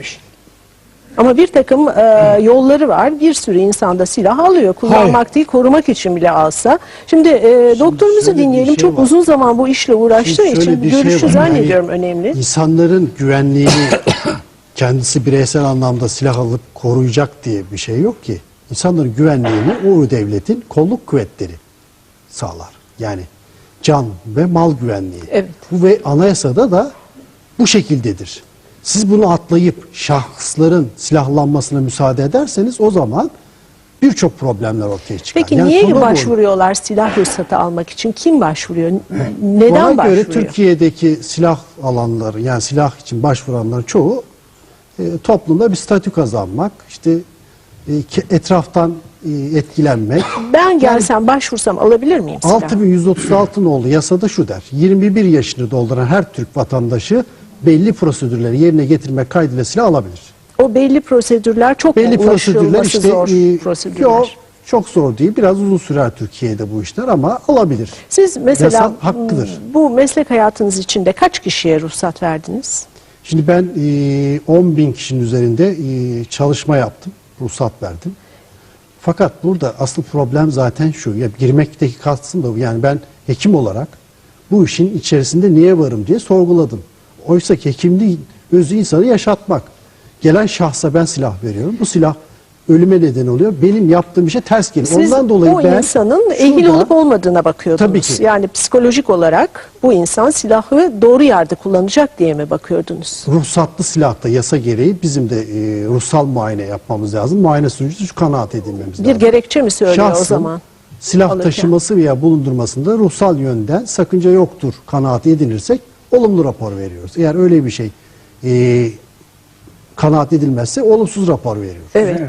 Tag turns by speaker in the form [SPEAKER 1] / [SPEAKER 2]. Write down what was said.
[SPEAKER 1] etmiş.
[SPEAKER 2] Ama bir takım e, yolları var. Bir sürü insanda silah alıyor. Kullanmak
[SPEAKER 1] Hayır.
[SPEAKER 2] değil, korumak için bile alsa. Şimdi, e, doktorumuzu
[SPEAKER 3] şöyle bir
[SPEAKER 2] dinleyelim.
[SPEAKER 3] şey
[SPEAKER 2] çok
[SPEAKER 3] var.
[SPEAKER 2] uzun zaman bu işle uğraştığı
[SPEAKER 3] Şimdi
[SPEAKER 2] için
[SPEAKER 3] şey
[SPEAKER 2] görüşü
[SPEAKER 3] var.
[SPEAKER 2] zannediyorum
[SPEAKER 3] Yani
[SPEAKER 2] önemli.
[SPEAKER 3] İnsanların güvenliğini kendisi bireysel anlamda silah alıp koruyacak diye bir şey yok ki. İnsanların güvenliğini o devletin kolluk kuvvetleri sağlar. Yani can ve mal güvenliği.
[SPEAKER 2] Evet.
[SPEAKER 3] Bu ve anayasada da bu şekildedir. Siz bunu atlayıp şahısların silahlanmasına müsaade ederseniz o zaman birçok problemler ortaya çıkar.
[SPEAKER 2] Peki
[SPEAKER 3] Yani
[SPEAKER 2] niye başvuruyorlar silah ruhsatı almak için? Kim başvuruyor? Neden
[SPEAKER 3] Bana
[SPEAKER 2] başvuruyor?
[SPEAKER 3] göre Türkiye'deki silah alanları yani silah için başvuranların çoğu e, toplumda bir statü kazanmak, işte e, etraftan e, etkilenmek.
[SPEAKER 2] Ben gelsem başvursam alabilir miyim silah?
[SPEAKER 3] 6136 nolu yasada şu der. 21 yaşını dolduran her Türk vatandaşı belli prosedürleri yerine getirmek kaydıyla alabilir.
[SPEAKER 2] O belli prosedürler çok
[SPEAKER 3] Belli prosedürler işte
[SPEAKER 2] zor
[SPEAKER 3] e,
[SPEAKER 2] prosedürler.
[SPEAKER 3] yok, çok zor değil. Biraz uzun sürer Türkiye'de bu işler ama alabilir.
[SPEAKER 2] Siz mesela
[SPEAKER 3] Yasal hakkıdır.
[SPEAKER 2] bu meslek hayatınız içinde kaç kişiye ruhsat verdiniz?
[SPEAKER 3] Şimdi ben e, 10 bin kişinin üzerinde e, çalışma yaptım, ruhsat verdim. Fakat burada asıl problem zaten şu, ya girmekteki kastım da bu. Yani ben hekim olarak bu işin içerisinde niye varım diye sorguladım. Oysa ki hekimliğin özü insanı yaşatmak. Gelen şahsa ben silah veriyorum. Bu silah ölüme neden oluyor. Benim yaptığım işe ters geliyor.
[SPEAKER 2] Siz
[SPEAKER 3] Ondan dolayı
[SPEAKER 2] o
[SPEAKER 3] ben
[SPEAKER 2] insanın ehil olup olmadığına bakıyordunuz.
[SPEAKER 3] Tabii ki.
[SPEAKER 2] Yani psikolojik olarak bu insan silahı doğru yerde kullanacak diye mi bakıyordunuz?
[SPEAKER 3] ruhsatlı silahta yasa gereği bizim de e, ruhsal muayene yapmamız lazım. Muayene sonucu şu kanaat edilmemiz
[SPEAKER 2] Bir
[SPEAKER 3] lazım.
[SPEAKER 2] gerekçe mi söylüyor o
[SPEAKER 3] Şahsın
[SPEAKER 2] zaman?
[SPEAKER 3] silah
[SPEAKER 2] alırken?
[SPEAKER 3] taşıması veya bulundurmasında ruhsal yönden sakınca yoktur kanaat edinirsek olumlu rapor veriyoruz. Eğer öyle bir şey e, kanaat edilmezse olumsuz rapor veriyoruz.
[SPEAKER 2] Evet.